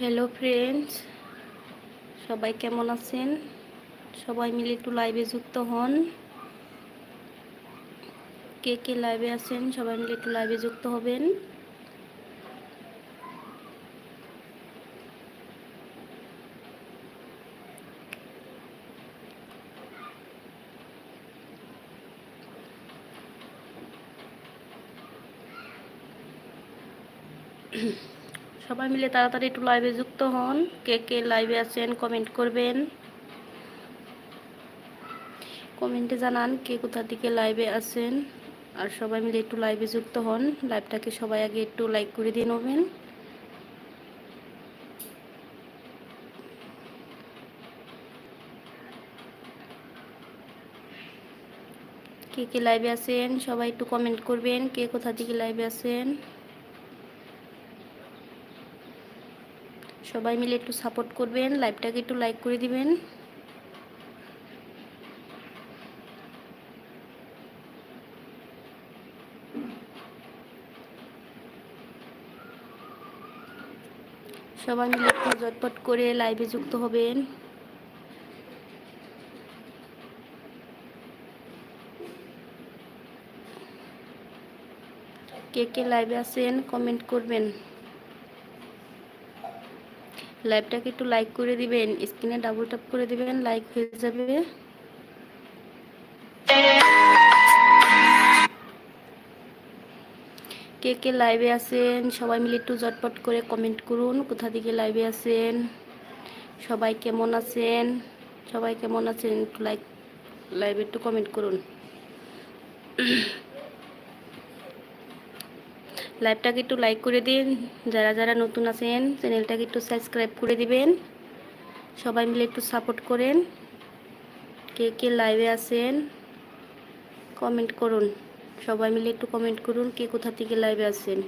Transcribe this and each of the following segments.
Hello friends সবাই কেমন আছেন? সবাই মিলে একটু লাইভে যুক্ত হন। কে কে লাইভে আছেন? সবাই মিলে একটু লাইভে যুক্ত হবেন। সবাই মিলে তাড়াতাড়ি একটু লাইভে যুক্ত হন। কে কে লাইভে আছেন কমেন্ট করবেন। কমেন্টে জানান কে কোথা থেকে লাইভে আছেন। আর সবাই মিলে একটু লাইভে যুক্ত হন। লাইভটাকে সবাই আগে একটু লাইক করে দিয়ে নেবেন। কে কে লাইভে আছেন, সবাই একটু কমেন্ট করবেন। কে কোথা থেকে লাইভে আছেন। সবাই মিলে একটু সাপোর্ট করবেন লাইভটাকে একটু লাইক করে দিবেন। সবাই মিলে একটু জটপট করে লাইভে যুক্ত হবেন। কে কে লাইভে আছেন কমেন্ট করবেন। লাইভটাকে একটু লাইক করে দিবেন স্ক্রিনে ডাবল ট্যাপ করে দিবেন লাইক হয়ে যাবে। কে কে লাইভে আছেন, সবাই মিলে একটু জটপট করে কমেন্ট করুন, কোথা থেকে লাইভে আছেন, সবাই কেমন আছেন, সবাই কেমন আছেন, একটু লাইক লাইভে একটু কমেন্ট করুন। লাইভটাকে একটু লাইক করে দিন। যারা যারা নতুন আছেন, চ্যানেলটাকে একটু সাবস্ক্রাইব করে দিবেন। সবাই মিলে একটু সাপোর্ট করেন। কে কে লাইভে আছেন, কমেন্ট করুন। সবাই মিলে একটু কমেন্ট করুন, কে কোথা থেকে লাইভে আছেন।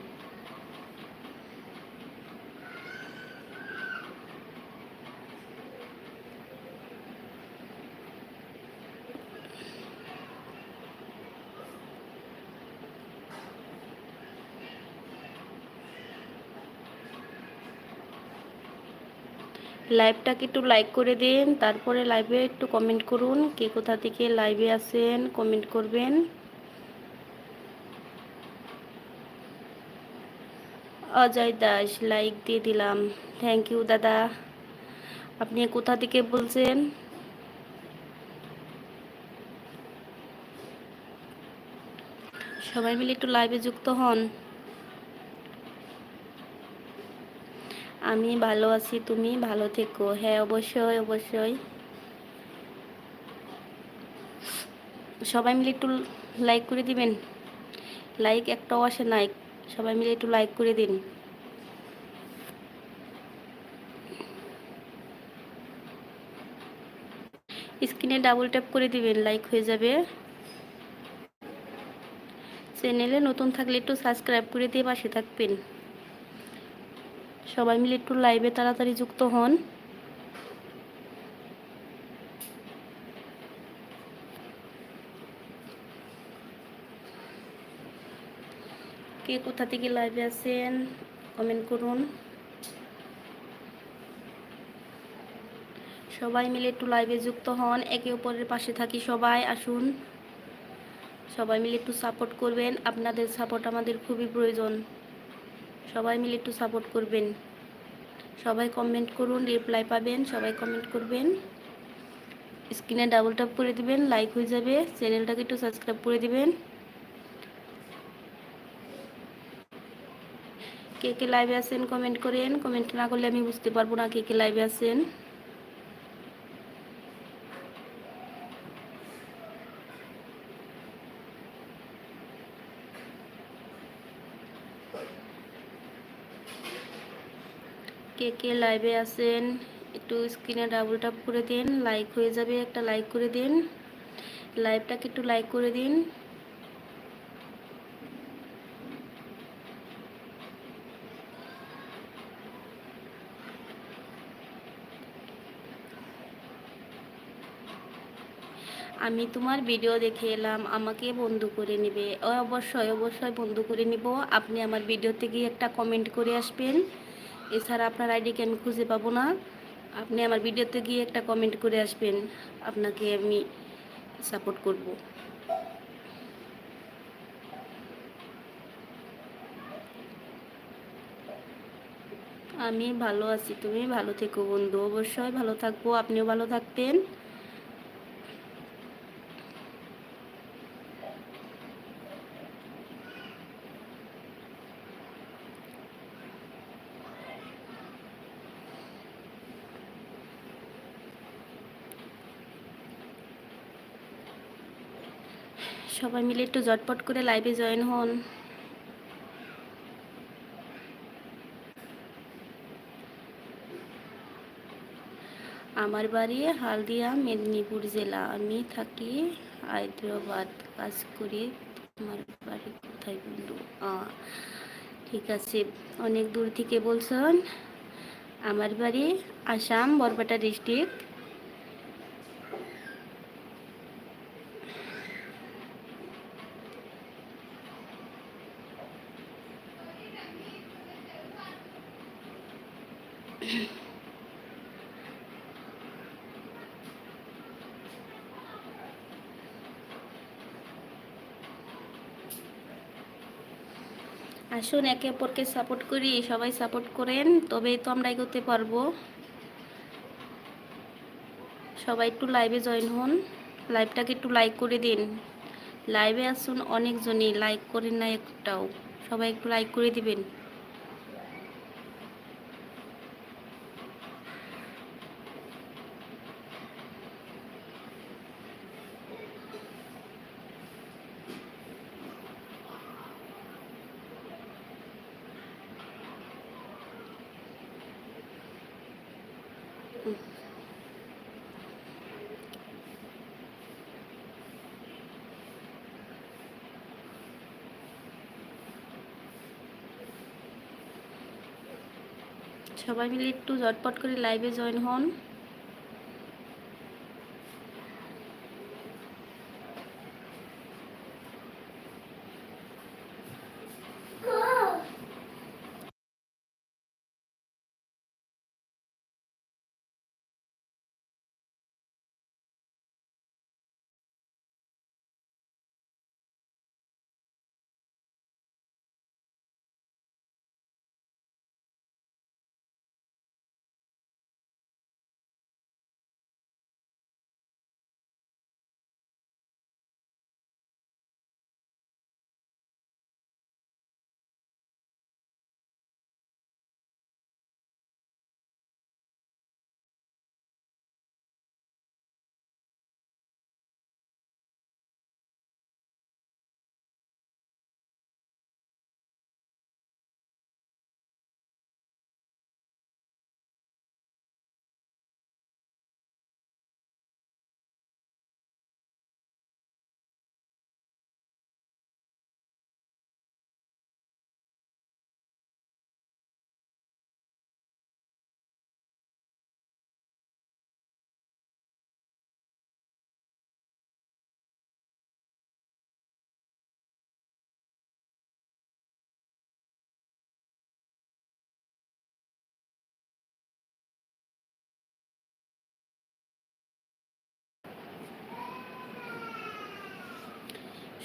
লাইভটাকে একটু লাইক করে দিন, তারপরে লাইভে একটু কমেন্ট করুন, কে কোথা থেকে লাইভে আসেন কমেন্ট করবেন। অজয় দাস লাইক দিয়ে দিলাম। থ্যাংক ইউ দাদা। আপনি কোথা থেকে বলছেন? সবাই মিলে একটু লাইভে যুক্ত হন। আমি ভালো আছি, তুমি ভালো থেকো। হ্যাঁ অবশ্যই অবশ্যই। সবাই মিলে একটু লাইক করে দিবেন। লাইক একটাও আসে নাই। সবাই মিলে একটু লাইক করে দিন। স্ক্রিনে ডাবল ট্যাপ করে দিবেন লাইক হয়ে যাবে। চ্যানেলে নতুন থাকলে একটু সাবস্ক্রাইব করে দিয়ে পাশে থাকবেন। সবাই মিলে একটু লাইভে তাড়াতাড়ি যুক্ত হন। কে কোথা থেকে লাইভে আছেন? কমেন্ট করুন। সবাই মিলে একটু লাইভে যুক্ত হন। একে অপরের পাশে থাকি সবাই, আসুন। সবাই মিলে একটু সাপোর্ট করবেন। আপনাদের সাপোর্ট আমাদের খুবই প্রয়োজন। সবাই মিলে একটু সাপোর্ট করবেন। সবাই কমেন্ট করুন রিপ্লাই পাবেন, সবাই কমেন্ট করবেন। স্ক্রিনে ডাবল ট্যাপ করে দিবেন লাইক হয়ে যাবে, চ্যানেলটাকে একটু সাবস্ক্রাইব করে দিবেন। কে কে লাইভে আসেন কমেন্ট করেন। কমেন্ট না করলে আমি বুঝতে পারব না কে কে লাইভে আছেন। কে কে লাইভে আছেন, একটু স্ক্রিনে ডাবল টাপ করে দিন লাইক হয়ে যাবে, একটা লাইক করে দিন। লাইভটাকে একটু লাইক করে দিন। আমি তোমার ভিডিও দেখে এলাম, আমাকে বন্ধু করে নেবে। অবশ্যই অবশ্যই বন্ধু করে নিব। আপনি আমার ভিডিওতে গিয়ে একটা কমেন্ট করে আসবেন। এছাড়া আপনার আইডিকে আমি খুঁজে পাবো না। আপনি আমার ভিডিওতে গিয়ে একটা কমেন্ট করে আসবেন, আপনাকে আমি সাপোর্ট করব। আমি ভালো আছি, তুমি ভালো থেকো বন্ধু, অবশ্যই ভালো থাকব, আপনিও ভালো থাকতেন সবাই মিলে একটু জটপট করে লাইভে জয়েন হন। আমার বাড়ি হালদিয়া, মেদিনীপুর জেলা। আমি থাকি হায়দ্রাবাদ কাজ করি তোমার বাড়ি কোথায় বন্ধু? ঠিক আছে। অনেক দূর থেকে বলছেন। আমার বাড়ি আসাম, বরপেটা ডিস্ট্রিক্ট আসুন একে অপরকে সাপোর্ট করি, সবাই সাপোর্ট করেন তবেই তো আমরা এগোতে পারব। সবাই একটু লাইভে জয়েন হন লাইভটাকে একটু লাইক করে দিন। লাইভে আসুন অনেকজনই লাইক করেন না একটাও। সবাই একটু লাইক করে দিবেন। সবাই মিলে একটু ঝটপট করে লাইভে জয়েন হন।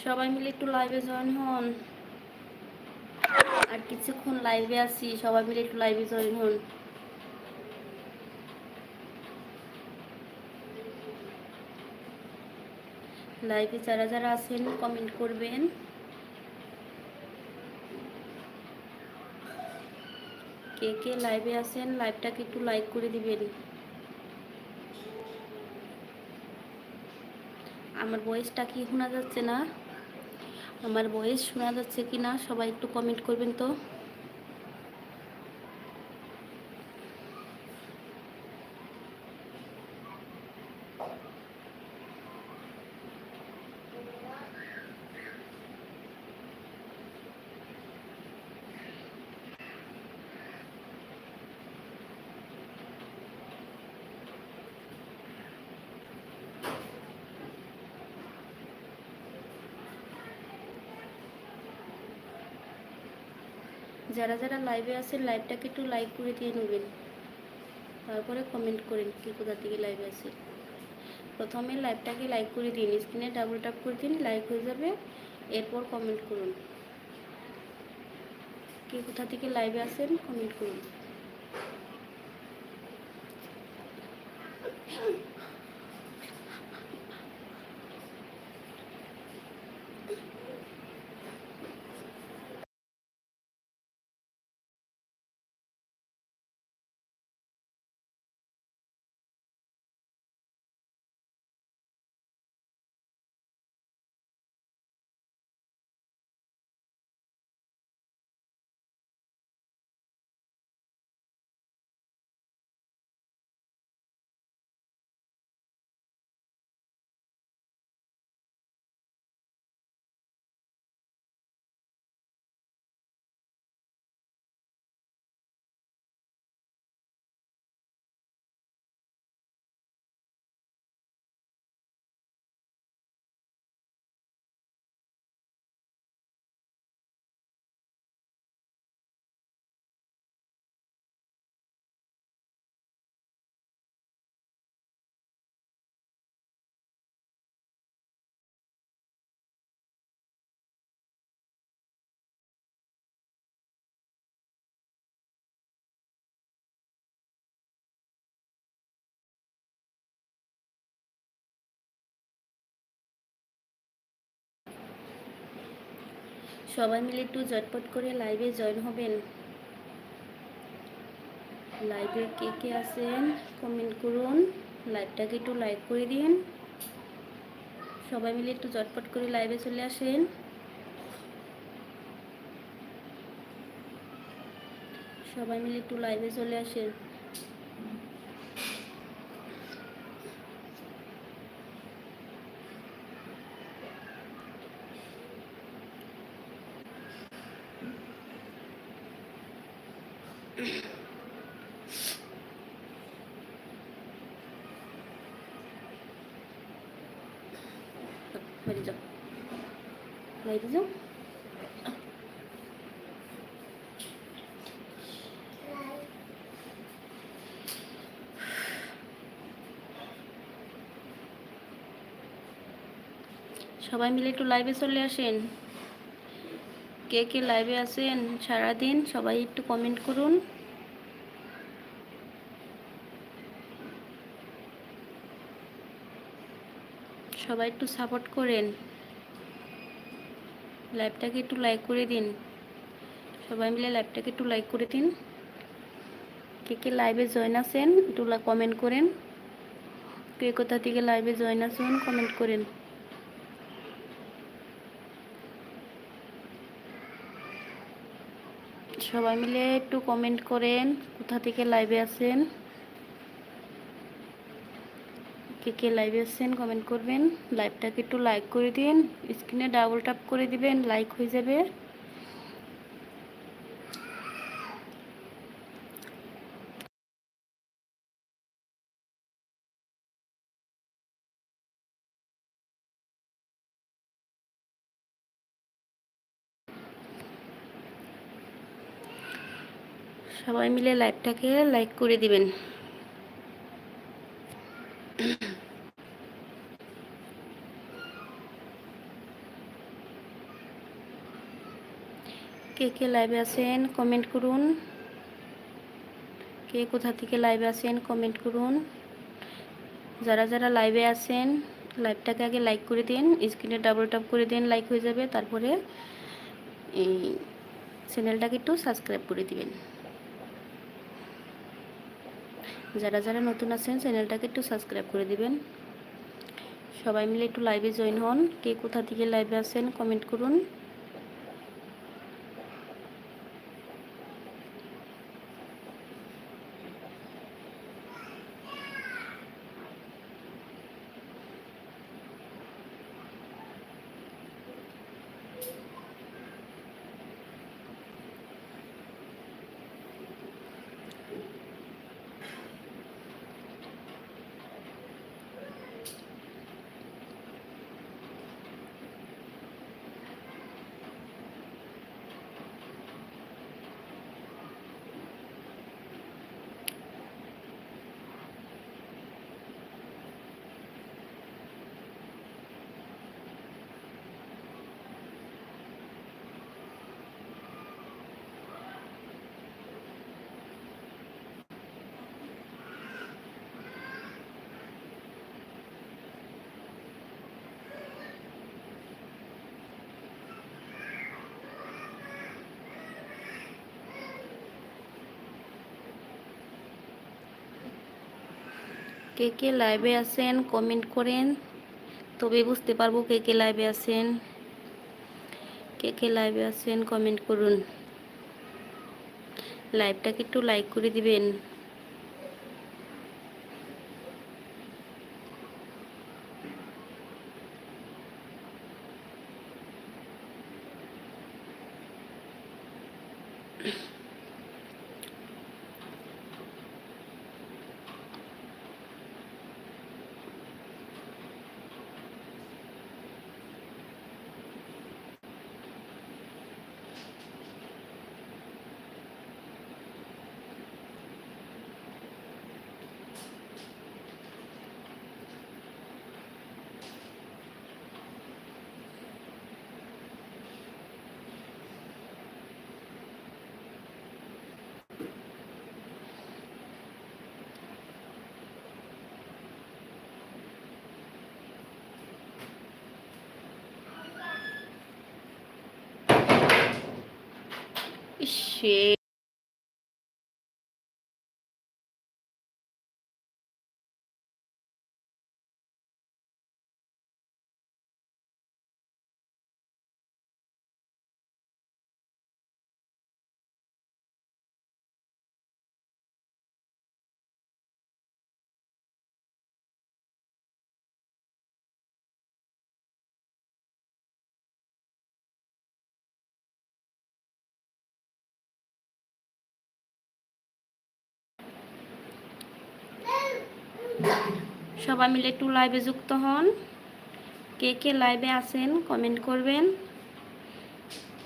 সবাই মিলে একটু লাইভে জয়েন হন। আর কিছুক্ষণ লাইভে আসি সবাই মিলে একটু লাইভে জয়েন হন। লাইভে যারা যারা আছেন কমেন্ট করবেন। কে কে লাইভে আছেন লাইভটাকে একটু লাইক করে দিবেন। আমার ভয়েসটা কি শোনা যাচ্ছে না? আমার ভয়েস শোনা যাচ্ছে কি না সবাই একটু কমেন্ট করবেন তো? যারা যারা লাইভে আছেন লাইভটাকে একটু লাইক করে দিয়ে নেবেন। তারপরে কমেন্ট করেন কি কোথা থেকে লাইভে আছে। প্রথমে লাইভটাকে লাইক করে দিন স্ক্রিনে ডাবল ট্যাপ করে দিন লাইক হয়ে যাবে। এরপর কমেন্ট করুন। কে কোথা থেকে লাইভে আসেন কমেন্ট করুন। সবাই মিলে একটু ঝটপট করে লাইভে জয়েন হবেন। লাইভে কে কে আছেন কমেন্ট করুন লাইভটাকে একটু লাইক করে দিন। সবাই মিলে একটু ঝটপট করে লাইভে চলে আসেন। সবাই মিলে একটু লাইভে চলে আসেন বাড়ি যাও লাইভে যাও সবাই মিলে একটু লাইভে চলে আসেন। কে কে লাইভে আসেন সারাদিন সবাই একটু কমেন্ট করুন। সবাই একটু সাপোর্ট করেন। লাইভটাকে একটু লাইক করে দিন। সবাই মিলে লাইভটাকে একটু লাইক করে দিন। কে কে লাইভে জয়েন আছেন, একটু কমেন্ট করেন। কে কোথা থেকে লাইভে জয়েন আছেন কমেন্ট করেন। সবাই মিলে একটু কমেন্ট করেন, কোথা থেকে লাইভে আছেন। কে কে লাইভে আসছেন কমেন্ট করবেন। লাইভটাকে একটু লাইক করে দিন স্ক্রিনে ডাবল ট্যাপ করে দিবেন লাইক হয়ে যাবে। সবাই মিলে লাইভটাকে লাইক করে দিবেন। কে কে লাইভে আছেন কমেন্ট করুন। কে কোথা থেকে লাইভে আছেন কমেন্ট করুন। যারা যারা লাইভে আছেন লাইভটাকে আগে লাইক করে দিন স্ক্রিনে ডাবল ট্যাপ করে দিন লাইক হয়ে যাবে, তারপরে এই চ্যানেলটাকে একটু সাবস্ক্রাইব করে দিবেন। যারা যারা নতুন আছেন চ্যানেলটাকে একটু সাবস্ক্রাইব করে দিবেন। সবাই মিলে একটু লাইভে জয়েন হন, কে কোথা থেকে লাইভে আছেন কমেন্ট করুন। কে কে লাইভে আছেন কমেন্ট করেন। তবে বুঝতে পারব কে কে লাইভে আছেন। কে কে লাইভে আছেন কমেন্ট করুন। লাইভটাকে একটু লাইক করে দিবেন। She. সবাই মিলে একটু লাইভে যুক্ত হন। কে কে লাইভে আছেন কমেন্ট করবেন।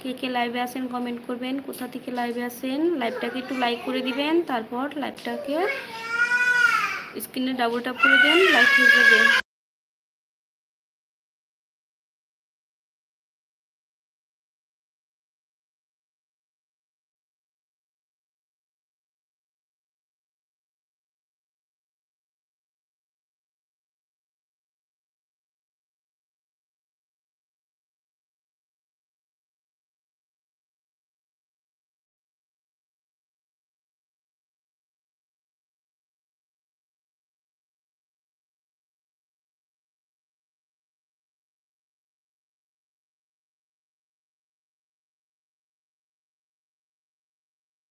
কে কে লাইভে আছেন কমেন্ট করবেন। কোথা থেকে লাইভে আছেন লাইভটাকে একটু লাইক করে দিবেন, তারপর লাইভটাকে স্ক্রিনে ডাবল ট্যাপ করে দেন লাইক হয়ে যাবে।